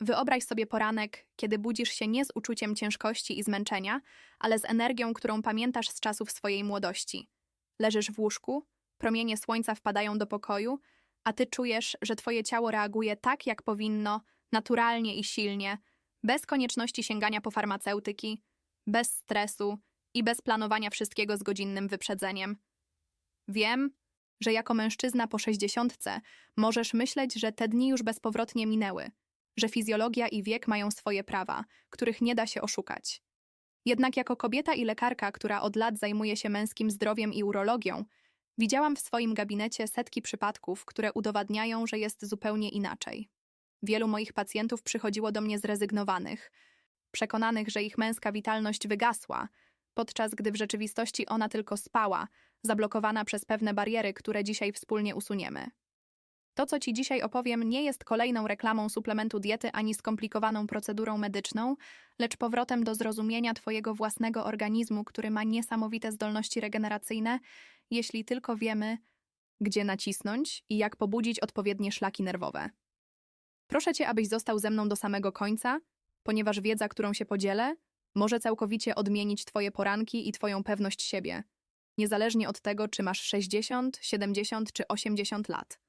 Wyobraź sobie poranek, kiedy budzisz się nie z uczuciem ciężkości i zmęczenia, ale z energią, którą pamiętasz z czasów swojej młodości. Leżysz w łóżku, promienie słońca wpadają do pokoju, a ty czujesz, że twoje ciało reaguje tak, jak powinno, naturalnie i silnie, bez konieczności sięgania po farmaceutyki, bez stresu i bez planowania wszystkiego z godzinnym wyprzedzeniem. Wiem, że jako mężczyzna po sześćdziesiątce możesz myśleć, że te dni już bezpowrotnie minęły, że fizjologia i wiek mają swoje prawa, których nie da się oszukać. Jednak jako kobieta i lekarka, która od lat zajmuje się męskim zdrowiem i urologią, widziałam w swoim gabinecie setki przypadków, które udowadniają, że jest zupełnie inaczej. Wielu moich pacjentów przychodziło do mnie zrezygnowanych, przekonanych, że ich męska witalność wygasła, podczas gdy w rzeczywistości ona tylko spała, zablokowana przez pewne bariery, które dzisiaj wspólnie usuniemy. To, co Ci dzisiaj opowiem, nie jest kolejną reklamą suplementu diety ani skomplikowaną procedurą medyczną, lecz powrotem do zrozumienia Twojego własnego organizmu, który ma niesamowite zdolności regeneracyjne, jeśli tylko wiemy, gdzie nacisnąć i jak pobudzić odpowiednie szlaki nerwowe. Proszę Cię, abyś został ze mną do samego końca, ponieważ wiedza, którą się podzielę, może całkowicie odmienić Twoje poranki i Twoją pewność siebie, niezależnie od tego, czy masz 60, 70 czy 80 lat.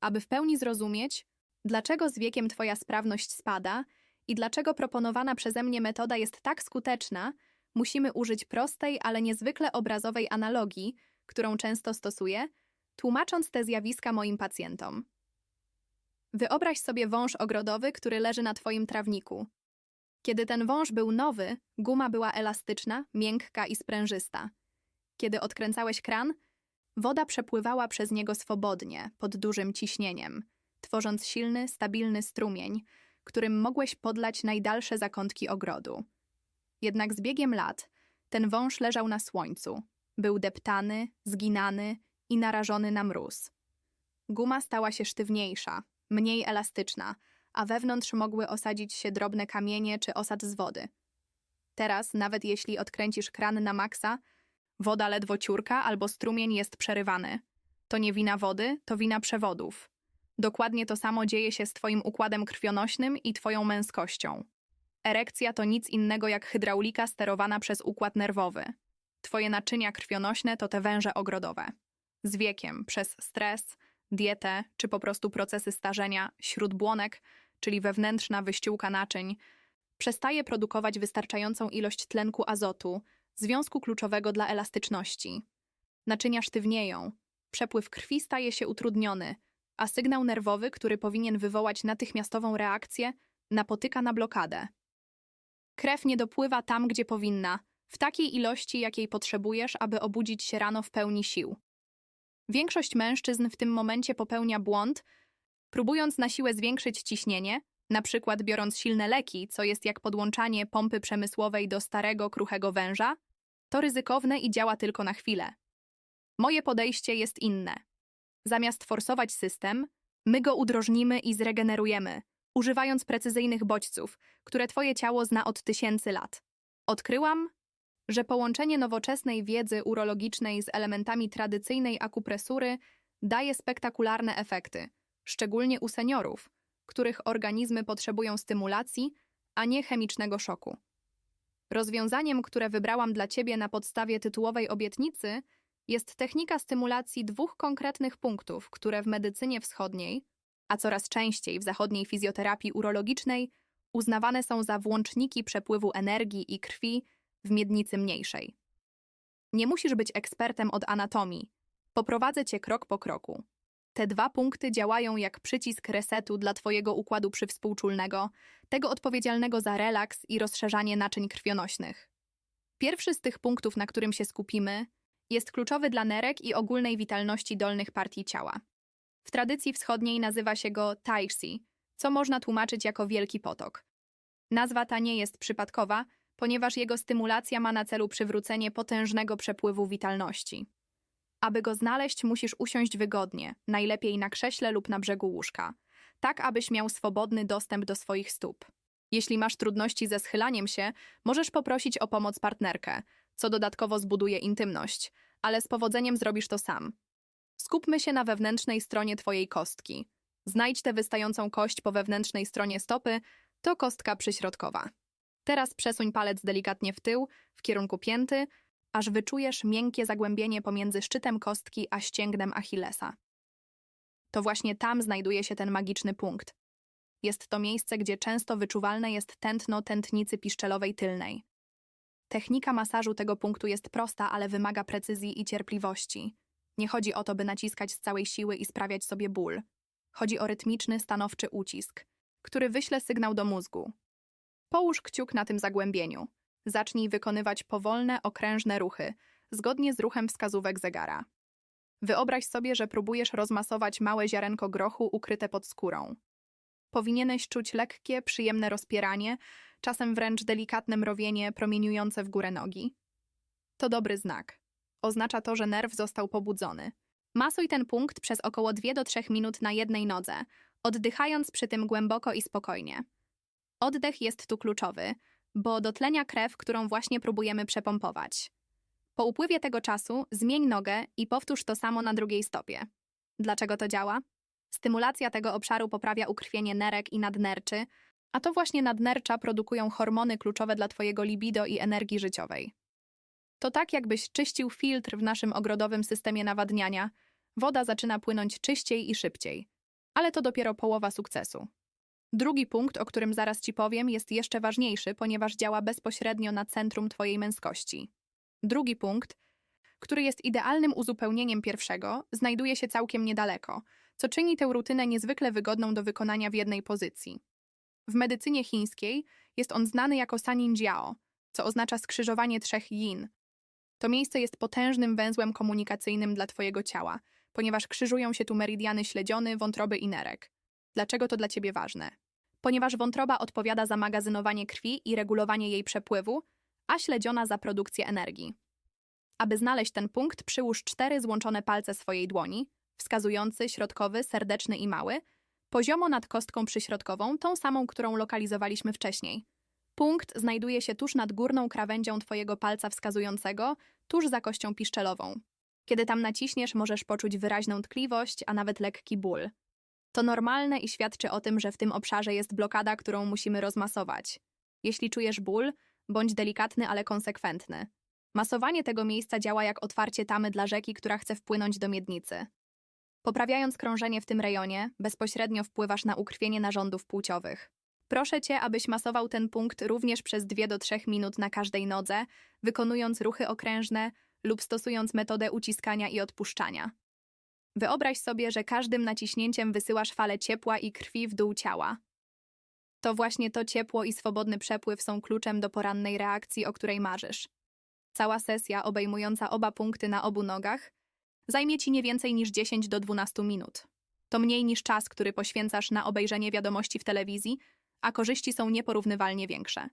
Aby w pełni zrozumieć, dlaczego z wiekiem Twoja sprawność spada i dlaczego proponowana przeze mnie metoda jest tak skuteczna, musimy użyć prostej, ale niezwykle obrazowej analogii, którą często stosuję, tłumacząc te zjawiska moim pacjentom. Wyobraź sobie wąż ogrodowy, który leży na Twoim trawniku. Kiedy ten wąż był nowy, guma była elastyczna, miękka i sprężysta. Kiedy odkręcałeś kran, woda przepływała przez niego swobodnie, pod dużym ciśnieniem, tworząc silny, stabilny strumień, którym mogłeś podlać najdalsze zakątki ogrodu. Jednak z biegiem lat ten wąż leżał na słońcu, był deptany, zginany i narażony na mróz. Guma stała się sztywniejsza, mniej elastyczna, a wewnątrz mogły osadzić się drobne kamienie czy osad z wody. Teraz, nawet jeśli odkręcisz kran na maksa, woda ledwo ciurka albo strumień jest przerywany. To nie wina wody, to wina przewodów. Dokładnie to samo dzieje się z Twoim układem krwionośnym i Twoją męskością. Erekcja to nic innego jak hydraulika sterowana przez układ nerwowy. Twoje naczynia krwionośne to te węże ogrodowe. Z wiekiem, przez stres, dietę czy po prostu procesy starzenia, śródbłonek, czyli wewnętrzna wyściółka naczyń, przestaje produkować wystarczającą ilość tlenku azotu, związku kluczowego dla elastyczności. Naczynia sztywnieją, przepływ krwi staje się utrudniony, a sygnał nerwowy, który powinien wywołać natychmiastową reakcję, napotyka na blokadę. Krew nie dopływa tam, gdzie powinna, w takiej ilości, jakiej potrzebujesz, aby obudzić się rano w pełni sił. Większość mężczyzn w tym momencie popełnia błąd, próbując na siłę zwiększyć ciśnienie, na przykład biorąc silne leki, co jest jak podłączanie pompy przemysłowej do starego, kruchego węża, to ryzykowne i działa tylko na chwilę. Moje podejście jest inne. Zamiast forsować system, my go udrożnimy i zregenerujemy, używając precyzyjnych bodźców, które twoje ciało zna od tysięcy lat. Odkryłam, że połączenie nowoczesnej wiedzy urologicznej z elementami tradycyjnej akupresury daje spektakularne efekty, szczególnie u seniorów, których organizmy potrzebują stymulacji, a nie chemicznego szoku. Rozwiązaniem, które wybrałam dla Ciebie na podstawie tytułowej obietnicy, jest technika stymulacji dwóch konkretnych punktów, które w medycynie wschodniej, a coraz częściej w zachodniej fizjoterapii urologicznej, uznawane są za włączniki przepływu energii i krwi w miednicy mniejszej. Nie musisz być ekspertem od anatomii. Poprowadzę cię krok po kroku. Te dwa punkty działają jak przycisk resetu dla Twojego układu przywspółczulnego, tego odpowiedzialnego za relaks i rozszerzanie naczyń krwionośnych. Pierwszy z tych punktów, na którym się skupimy, jest kluczowy dla nerek i ogólnej witalności dolnych partii ciała. W tradycji wschodniej nazywa się go Taixi, co można tłumaczyć jako wielki potok. Nazwa ta nie jest przypadkowa, ponieważ jego stymulacja ma na celu przywrócenie potężnego przepływu witalności. Aby go znaleźć, musisz usiąść wygodnie, najlepiej na krześle lub na brzegu łóżka, tak abyś miał swobodny dostęp do swoich stóp. Jeśli masz trudności ze schylaniem się, możesz poprosić o pomoc partnerkę, co dodatkowo zbuduje intymność, ale z powodzeniem zrobisz to sam. Skupmy się na wewnętrznej stronie Twojej kostki. Znajdź tę wystającą kość po wewnętrznej stronie stopy, To kostka przyśrodkowa. Teraz przesuń palec delikatnie w tył, w kierunku pięty, aż wyczujesz miękkie zagłębienie pomiędzy szczytem kostki a ścięgnem Achillesa. To właśnie tam znajduje się ten magiczny punkt. Jest to miejsce, gdzie często wyczuwalne jest tętno tętnicy piszczelowej tylnej. Technika masażu tego punktu jest prosta, ale wymaga precyzji i cierpliwości. Nie chodzi o to, by naciskać z całej siły i sprawiać sobie ból. Chodzi o rytmiczny, stanowczy ucisk, który wyśle sygnał do mózgu. Połóż kciuk na tym zagłębieniu. Zacznij wykonywać powolne, okrężne ruchy, zgodnie z ruchem wskazówek zegara. Wyobraź sobie, że próbujesz rozmasować małe ziarenko grochu ukryte pod skórą. Powinieneś czuć lekkie, przyjemne rozpieranie, czasem wręcz delikatne mrowienie promieniujące w górę nogi. To dobry znak. Oznacza to, że nerw został pobudzony. Masuj ten punkt przez około 2 do 3 minut na jednej nodze, oddychając przy tym głęboko i spokojnie. Oddech jest tu kluczowy, bo dotlenia krew, którą właśnie próbujemy przepompować. Po upływie tego czasu zmień nogę i powtórz to samo na drugiej stopie. Dlaczego to działa? Stymulacja tego obszaru poprawia ukrwienie nerek i nadnerczy, a to właśnie nadnercza produkują hormony kluczowe dla Twojego libido i energii życiowej. To tak, jakbyś czyścił filtr w naszym ogrodowym systemie nawadniania, woda zaczyna płynąć czyściej i szybciej. Ale to dopiero połowa sukcesu. Drugi punkt, o którym zaraz Ci powiem, jest jeszcze ważniejszy, ponieważ działa bezpośrednio na centrum Twojej męskości. Drugi punkt, który jest idealnym uzupełnieniem pierwszego, znajduje się całkiem niedaleko, co czyni tę rutynę niezwykle wygodną do wykonania w jednej pozycji. W medycynie chińskiej jest on znany jako Sanin Jiao, co oznacza skrzyżowanie trzech yin. To miejsce jest potężnym węzłem komunikacyjnym dla Twojego ciała, ponieważ krzyżują się tu meridiany śledziony, wątroby i nerek. Dlaczego to dla Ciebie ważne? Ponieważ wątroba odpowiada za magazynowanie krwi i regulowanie jej przepływu, a śledziona za produkcję energii. Aby znaleźć ten punkt, przyłóż cztery złączone palce swojej dłoni, wskazujący, środkowy, serdeczny i mały, poziomo nad kostką przyśrodkową, tą samą, którą lokalizowaliśmy wcześniej. Punkt znajduje się tuż nad górną krawędzią Twojego palca wskazującego, tuż za kością piszczelową. Kiedy tam naciśniesz, możesz poczuć wyraźną tkliwość, a nawet lekki ból. To normalne i świadczy o tym, że w tym obszarze jest blokada, którą musimy rozmasować. Jeśli czujesz ból, bądź delikatny, ale konsekwentny. Masowanie tego miejsca działa jak otwarcie tamy dla rzeki, która chce wpłynąć do miednicy. Poprawiając krążenie w tym rejonie, bezpośrednio wpływasz na ukrwienie narządów płciowych. Proszę Cię, abyś masował ten punkt również przez 2 do 3 minut na każdej nodze, wykonując ruchy okrężne lub stosując metodę uciskania i odpuszczania. Wyobraź sobie, że każdym naciśnięciem wysyłasz falę ciepła i krwi w dół ciała. To właśnie to ciepło i swobodny przepływ są kluczem do porannej reakcji, o której marzysz. Cała sesja, obejmująca oba punkty na obu nogach, zajmie ci nie więcej niż 10 do 12 minut. To mniej niż czas, który poświęcasz na obejrzenie wiadomości w telewizji, a korzyści są nieporównywalnie większe.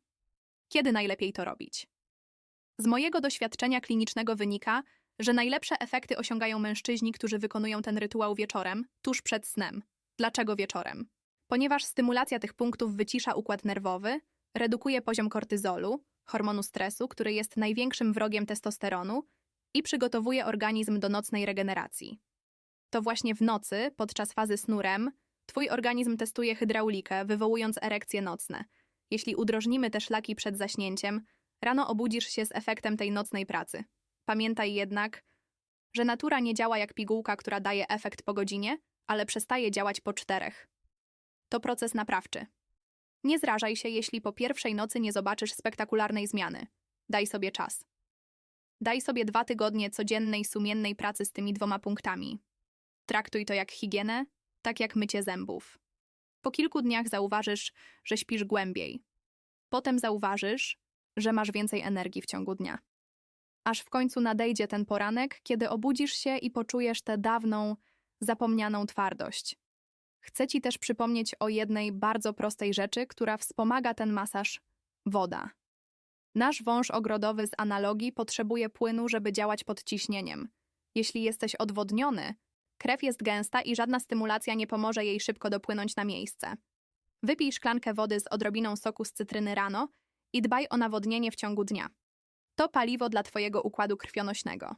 Kiedy najlepiej to robić? Z mojego doświadczenia klinicznego wynika, że najlepsze efekty osiągają mężczyźni, którzy wykonują ten rytuał wieczorem, tuż przed snem. Dlaczego wieczorem? Ponieważ stymulacja tych punktów wycisza układ nerwowy, redukuje poziom kortyzolu, hormonu stresu, który jest największym wrogiem testosteronu, i przygotowuje organizm do nocnej regeneracji. To właśnie w nocy, podczas fazy snu REM, twój organizm testuje hydraulikę, wywołując erekcje nocne. Jeśli udrożnimy te szlaki przed zaśnięciem, rano obudzisz się z efektem tej nocnej pracy. Pamiętaj jednak, że natura nie działa jak pigułka, która daje efekt po godzinie, ale przestaje działać po czterech. To proces naprawczy. Nie zrażaj się, jeśli po pierwszej nocy nie zobaczysz spektakularnej zmiany. Daj sobie czas. Daj sobie dwa tygodnie codziennej, sumiennej pracy z tymi dwoma punktami. Traktuj to jak higienę, tak jak mycie zębów. Po kilku dniach zauważysz, że śpisz głębiej. Potem zauważysz, że masz więcej energii w ciągu dnia. Aż w końcu nadejdzie ten poranek, kiedy obudzisz się i poczujesz tę dawną, zapomnianą twardość. Chcę Ci też przypomnieć o jednej bardzo prostej rzeczy, która wspomaga ten masaż woda. Nasz wąż ogrodowy z analogii potrzebuje płynu, żeby działać pod ciśnieniem. Jeśli jesteś odwodniony, krew jest gęsta i żadna stymulacja nie pomoże jej szybko dopłynąć na miejsce. Wypij szklankę wody z odrobiną soku z cytryny rano i dbaj o nawodnienie w ciągu dnia. To paliwo dla Twojego układu krwionośnego.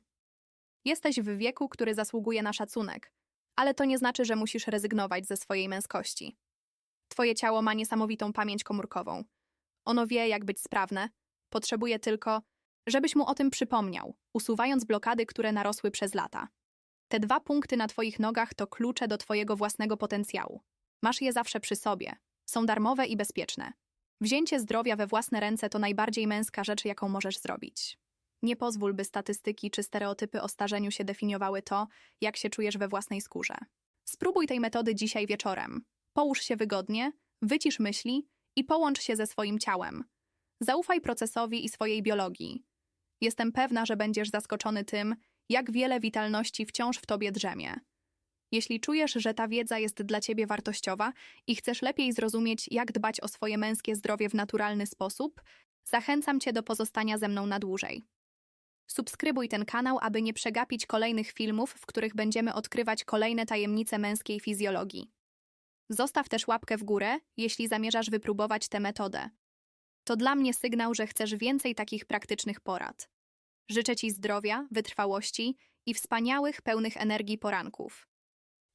Jesteś w wieku, który zasługuje na szacunek, ale to nie znaczy, że musisz rezygnować ze swojej męskości. Twoje ciało ma niesamowitą pamięć komórkową. Ono wie, jak być sprawne. Potrzebuje tylko, żebyś mu o tym przypomniał, usuwając blokady, które narosły przez lata. Te dwa punkty na Twoich nogach to klucze do Twojego własnego potencjału. Masz je zawsze przy sobie. Są darmowe i bezpieczne. Wzięcie zdrowia we własne ręce to najbardziej męska rzecz, jaką możesz zrobić. Nie pozwól, by statystyki czy stereotypy o starzeniu się definiowały to, jak się czujesz we własnej skórze. Spróbuj tej metody dzisiaj wieczorem. Połóż się wygodnie, wycisz myśli i połącz się ze swoim ciałem. Zaufaj procesowi i swojej biologii. Jestem pewna, że będziesz zaskoczony tym, jak wiele witalności wciąż w tobie drzemie. Jeśli czujesz, że ta wiedza jest dla ciebie wartościowa i chcesz lepiej zrozumieć, jak dbać o swoje męskie zdrowie w naturalny sposób, zachęcam cię do pozostania ze mną na dłużej. Subskrybuj ten kanał, aby nie przegapić kolejnych filmów, w których będziemy odkrywać kolejne tajemnice męskiej fizjologii. Zostaw też łapkę w górę, jeśli zamierzasz wypróbować tę metodę. To dla mnie sygnał, że chcesz więcej takich praktycznych porad. Życzę Ci zdrowia, wytrwałości i wspaniałych, pełnych energii poranków.